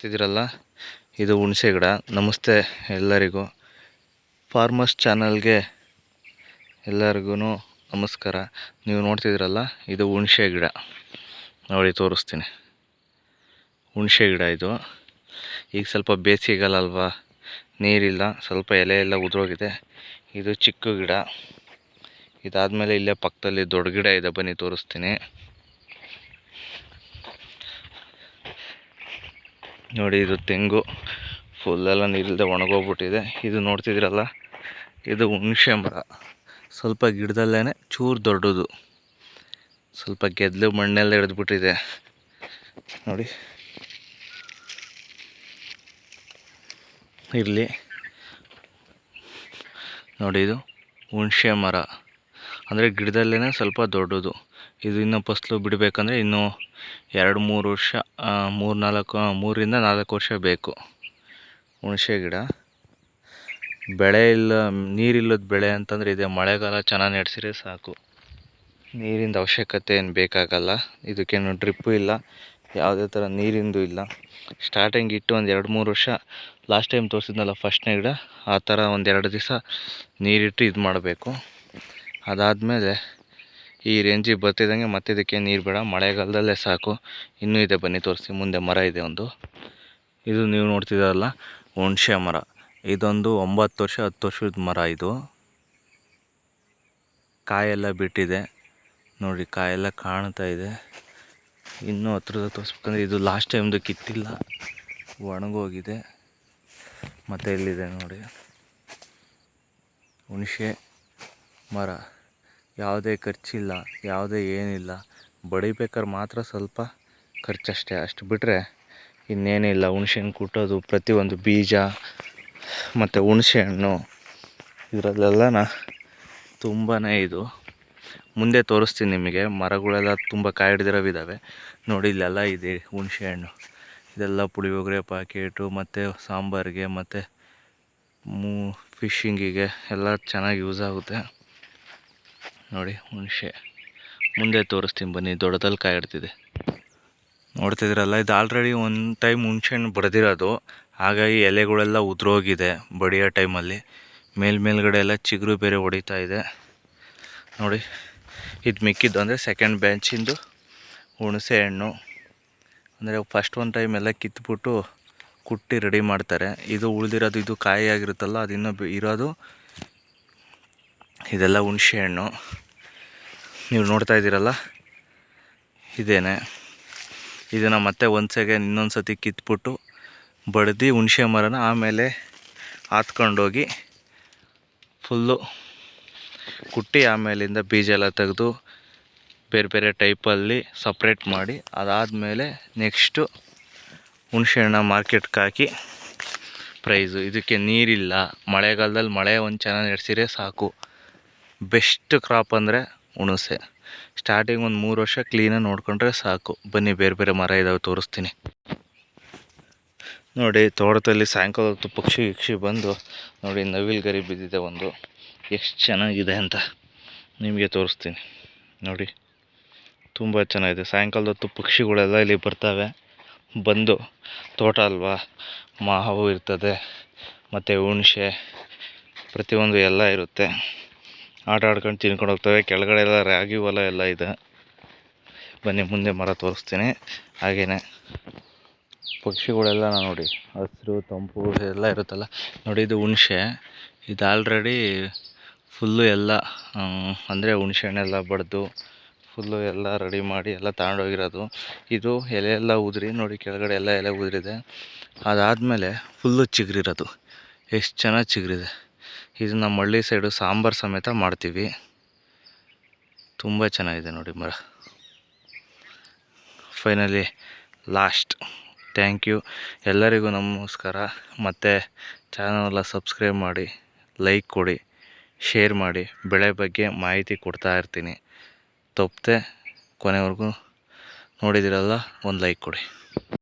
ನೋಡ್ತಿದ್ದೀರಲ್ಲ? ಇದು ಹುಣಸೆ ಗಿಡ. ನಮಸ್ತೆ ಎಲ್ಲರಿಗೂ. ಫಾರ್ಮರ್ಸ್ ಚಾನಲ್ಗೆ ಎಲ್ಲರಿಗೂ ನಮಸ್ಕಾರ. ನೀವು ನೋಡ್ತಿದ್ದೀರಲ್ಲ? ಇದು ಹುಣಸೆ ಗಿಡ. ನೋಡಿ, ತೋರಿಸ್ತೀನಿ. ಹುಣಸೆ ಗಿಡ ಇದು. ಈಗ ಸ್ವಲ್ಪ ಬೇಸಿಗೆಗಾಲ ಅಲ್ವಾ ನೀರಿಲ್ಲ. ಸ್ವಲ್ಪ ಎಲೆ ಎಲ್ಲ ಉದುರೋಗಿದೆ. ಇದು ಚಿಕ್ಕ ಗಿಡ. ಇದಾದಮೇಲೆ ಇಲ್ಲೇ ಪಕ್ಕದಲ್ಲಿ ದೊಡ್ಡ ಗಿಡ ಇದೆ. ಬನ್ನಿ, ತೋರಿಸ್ತೀನಿ. ನೋಡಿ, ಇದು ತೆಂಗು. ಫುಲ್ಲೆಲ್ಲ ನೀರಿಲ್ಲದೆ ಒಣಗೋಗ್ಬಿಟ್ಟಿದೆ. ಇದು ನೋಡ್ತಿದ್ದೀರಲ್ಲ, ಇದು ಹುಣಸೆ ಮರ. ಸ್ವಲ್ಪ ಗಿಡದಲ್ಲೇ ಚೂರು ದೊಡ್ಡದು. ಸ್ವಲ್ಪ ಗೆದ್ದಲು ಮಣ್ಣೆಲ್ಲ ಹಿಡಿದ್ಬಿಟ್ಟಿದೆ ನೋಡಿ. ಇರಲಿ ನೋಡಿ, ಇದು ಹುಣಸೆ ಮರ. ಅಂದರೆ ಗಿಡದಲ್ಲೇ ಸ್ವಲ್ಪ ದೊಡ್ಡದು. ಇದು ಇನ್ನೂ ಫಸ್ಲು ಬಿಡಬೇಕಂದ್ರೆ ಇನ್ನೂ ಎರಡು, ಮೂರು ವರ್ಷ ಮೂರು ನಾಲ್ಕು ಮೂರರಿಂದ ನಾಲ್ಕು ವರ್ಷ ಬೇಕು. ಹುಣಸೆ ಗಿಡ. ಬೆಳೆ ಇಲ್ಲ, ನೀರಿಲ್ಲದ ಬೆಳೆ ಅಂತಂದರೆ ಇದೆ. ಮಳೆಗಾಲ ಚೆನ್ನಾಗಿ ನಡೆಸಿದ್ರೆ ಸಾಕು. ನೀರಿಂದು ಅವಶ್ಯಕತೆ ಏನು ಬೇಕಾಗಲ್ಲ. ಇದಕ್ಕೇನು ಡ್ರಿಪ್ಪು ಇಲ್ಲ. ಯಾವುದೇ ಥರ ನೀರಿಂದು ಇಲ್ಲ. ಸ್ಟಾರ್ಟಿಂಗ್ ಇಟ್ಟು ಒಂದು ಎರಡು, ಮೂರು ವರ್ಷ ಲಾಸ್ಟ್ ಟೈಮ್ ತೋರಿಸಿದ್ನಲ್ಲ ಫಸ್ಟ್ನೇ ಗಿಡ, ಆ ಥರ ಒಂದು ಎರಡು ದಿವಸ ನೀರಿಟ್ಟು ಇದು ಮಾಡಬೇಕು ಅದಾದಮೇಲೆ ಈ ರೇಂಜಿಗೆ ಬರ್ತಿದ್ದಂಗೆ ಮತ್ತೆ ಇದಕ್ಕೆ ನೀರು ಬೇಡ. ಮಳೆಗಾಲದಲ್ಲೇ ಸಾಕು. ಇನ್ನೂ ಇದೆ ಬನ್ನಿ ತೋರಿಸಿ. ಮುಂದೆ ಮರ ಇದೆ ಒಂದು. ಇದು ನೀವು ನೋಡ್ತಿದ್ದೀರಲ್ಲ? ಹುಣಸೆ ಮರ. ಇದೊಂದು ಒಂಬತ್ತು ವರ್ಷ, ಹತ್ತು ವರ್ಷದ ಮರ ಇದು. ಕಾಯೆಲ್ಲ ಬಿಟ್ಟಿದೆ. ನೋಡಿ, ಕಾಯೆಲ್ಲ ಕಾಣ್ತಾ ಇದೆ. ಇನ್ನೂ ಹತ್ರದ ತೋರಿಸ್ಬೇಕಂದ್ರೆ ಇದು ಲಾಸ್ಟ್ ಟೈಮ್ದು ಕಿತ್ತಿಲ್ಲ. ಒಣಗೋಗಿದೆ. ಮತ್ತು ಇಲ್ಲಿದೆ ನೋಡಿ. ಹುಣಸೆ. ಮರ, ಯಾವುದೇ ಖರ್ಚಿಲ್ಲ, ಯಾವುದೇ ಏನಿಲ್ಲ. ಬಡಿಬೇಕಾರೆ ಮಾತ್ರ ಸ್ವಲ್ಪ ಖರ್ಚಷ್ಟೇ. ಅಷ್ಟು ಬಿಟ್ಟರೆ ಇನ್ನೇನಿಲ್ಲ ಹುಣ್ಸೆಹಣ್ಣು ಕುಟ್ಟೋದು, ಪ್ರತಿಯೊಂದು ಬೀಜ ಮತ್ತು ಹುಣಸೆ ಹಣ್ಣು ಇದರಲ್ಲೆಲ್ಲನ ತುಂಬಾ ಇದು. ಮುಂದೆ ತೋರಿಸ್ತೀನಿ ನಿಮಗೆ. ಮರಗಳೆಲ್ಲ ತುಂಬ ಕಾಯಿ ನೋಡಿ, ಇಲ್ಲೆಲ್ಲ ಇದೆ ಹುಣಸೆ ಹಣ್ಣು ಇದೆಲ್ಲ ಪುಳಿಯೋಗರೆ ಪ್ಯಾಕೆಟು ಮತ್ತು ಸಾಂಬಾರಿಗೆ, ಮತ್ತು ಮೂ, ಫಿಶಿಂಗಿಗೆ ಎಲ್ಲ ಚೆನ್ನಾಗಿ ಯೂಸ್ ಆಗುತ್ತೆ. ನೋಡಿ ಹುಣಸೆ ಮುಂದೆ ತೋರಿಸ್ತೀನಿ ಬನ್ನಿ ದೊಡ್ಡದಲ್ಲಿ ಕಾಯಿ ಹಿಡ್ತಿದೆ ನೋಡ್ತಿದ್ದೀರಲ್ಲ ಇದು ಆಲ್ರೆಡಿ ಒಂದು ಟೈಮ್ ಹುಣಸೆ ಹಣ್ಣು ಬಡ್ದಿರೋದು. ಹಾಗಾಗಿ ಎಲೆಗಳೆಲ್ಲ ಉದುರೋಗಿದೆ ಬಡಿಯೋ ಟೈಮಲ್ಲಿ ಮೇಲ್ ಮೇಲ್ಗಡೆ ಎಲ್ಲ ಚಿಗುರು ಬೇರೆ ಹೊಡಿತಾ ಇದೆ. ನೋಡಿ, ಇದು ಮಿಕ್ಕಿದ್ದು ಅಂದರೆ ಸೆಕೆಂಡ್ ಬ್ಯಾಂಚಿಂದು ಹುಣಸೆ ಹಣ್ಣು ಅಂದರೆ ಫಸ್ಟ್ ಒಂದು ಟೈಮ್ ಎಲ್ಲ ಕಿತ್ಬಿಟ್ಟು ಕುಟ್ಟಿ ರೆಡಿ ಮಾಡ್ತಾರೆ. ಇದು ಉಳಿದಿರೋದು, ಇದು ಕಾಯಿ ಆಗಿರುತ್ತಲ್ಲ ಅದು ಇನ್ನೂ ಇರೋದು ಇದೆಲ್ಲ ಹುಣಸೆ ಹಣ್ಣು. ನೀವು ನೋಡ್ತಾ ಇದ್ದೀರಲ್ಲ? ಇದೇನೆ. ಇದನ್ನು ಮತ್ತೆ ಒಂದು ಸೆಕೆಂಡ್ ಇನ್ನೊಂದು ಸತಿ ಕಿತ್ಬಿಟ್ಟು ಬಡ್ದು ಹುಣಸೆ ಮರನ ಆಮೇಲೆ ಹಾತ್ಕೊಂಡೋಗಿ ಫುಲ್ಲು ಕುಟ್ಟಿ ಆಮೇಲಿಂದ ಬೀಜ ಎಲ್ಲ ತೆಗೆದು ಬೇರೆ ಬೇರೆ ಟೈಪಲ್ಲಿ ಸಪ್ರೇಟ್ ಮಾಡಿ ಅದಾದಮೇಲೆ ನೆಕ್ಸ್ಟು ಹುಣಸೆ ಹಣ್ಣು ಮಾರ್ಕೆಟ್ಗೆ ಹಾಕಿ ಪ್ರೈಸು. ಇದಕ್ಕೆ ನೀರಿಲ್ಲ. ಮಳೆಗಾಲದಲ್ಲಿ ಮಳೆ ಒಂದು ಚೆನ್ನಾಗಿ ನಡೆಸಿದ್ರೆ ಸಾಕು. ಬೆಸ್ಟ್ ಕ್ರಾಪ್ ಅಂದರೆ ಹುಣಸೆ. ಸ್ಟಾರ್ಟಿಂಗ್ ಒಂದು ಮೂರು ವರ್ಷ ಕ್ಲೀನಾಗಿ ನೋಡಿಕೊಂಡ್ರೆ ಸಾಕು. ಬನ್ನಿ, ಬೇರೆ ಬೇರೆ ಮರ ಇದ್ದಾವೆ ತೋರಿಸ್ತೀನಿ. ನೋಡಿ, ತೋಟದಲ್ಲಿ ಸಾಯಂಕಾಲ ಹೊತ್ತು ಪಕ್ಷಿ ಗಿಕ್ಷಿ ಬಂದು, ನೋಡಿ, ನವಿಲು ಗರಿ ಬಿದ್ದಿದೆ ಒಂದು. ಎಷ್ಟು ಚೆನ್ನಾಗಿದೆ ಅಂತ ನಿಮಗೆ ತೋರಿಸ್ತೀನಿ. ನೋಡಿ, ತುಂಬ ಚೆನ್ನಾಗಿದೆ. ಸಾಯಂಕಾಲದ ಹೊತ್ತು ಪಕ್ಷಿಗಳೆಲ್ಲ ಇಲ್ಲಿ ಬರ್ತವೆ. ಬಂದು ತೋಟ ಅಲ್ವಾ? ಮಾವು ಇರ್ತದೆ, ಮತ್ತು ಹುಣಸೆ, ಪ್ರತಿಯೊಂದು ಎಲ್ಲ ಇರುತ್ತೆ. ಆಟ ಆಡ್ಕೊಂಡು ತಿನ್ಕೊಂಡು ಹೋಗ್ತವೆ. ಕೆಳಗಡೆ ಎಲ್ಲ ರಾಗಿ ಹೊಲ ಎಲ್ಲ ಇದೆ. ಬನ್ನಿ, ಮುಂದೆ ಮರ ತೋರಿಸ್ತೀನಿ. ಹಾಗೆಯೇ ಪಕ್ಷಿಗಳೆಲ್ಲ ನೋಡಿ, ಹಸಿರು, ತಂಪು ಎಲ್ಲ ಇರುತ್ತಲ್ಲ, ನೋಡಿ ಇದು ಹುಣಸೆ. ಇದು ಆಲ್ರೆಡಿ ಫುಲ್ಲು ಎಲ್ಲ ಅಂದರೆ ಹುಣಸೆ ಹಣ್ಣೆಲ್ಲ ಬಡಿದು ಫುಲ್ಲು ಎಲ್ಲ ರೆಡಿ ಮಾಡಿ ಎಲ್ಲ ತಗೊಂಡೋಗಿರೋದು. ಇದು ಎಲೆ ಎಲ್ಲ ಉದುರಿ, ನೋಡಿ ಕೆಳಗಡೆ ಎಲ್ಲ ಎಲೆ ಉದುರಿದೆ. ಅದಾದಮೇಲೆ ಫುಲ್ಲು ಚಿಗುರಿರೋದು. ಎಷ್ಟು ಚೆನ್ನಾಗಿ ಚಿಗುರಿದೆ. ಇದು ನಮ್ಮ ಹಳ್ಳಿ ಸೈಡು ಸಾಂಬಾರು ಸಮೇತ ಮಾಡ್ತೀವಿ. ತುಂಬ ಚೆನ್ನಾಗಿದೆ ನೋಡಿ ಮರ. ಫೈನಲಿ ಲಾಸ್ಟ್ ಥ್ಯಾಂಕ್ ಯು ಎಲ್ಲರಿಗೂ ನಮಸ್ಕಾರ. ಮತ್ತು ಚಾನಲೆಲ್ಲ ಸಬ್ಸ್ಕ್ರೈಬ್ ಮಾಡಿ ಲೈಕ್ ಕೊಡಿ ಶೇರ್ ಮಾಡಿ, ಬೆಳೆ ಬಗ್ಗೆ ಮಾಹಿತಿ ಕೊಡ್ತಾ ಇರ್ತೀನಿ. ತಪ್ಪದೆ ಕೊನೆವರೆಗೂ ನೋಡಿದಿರಲ್ಲ, ಒಂದು ಲೈಕ್ ಕೊಡಿ.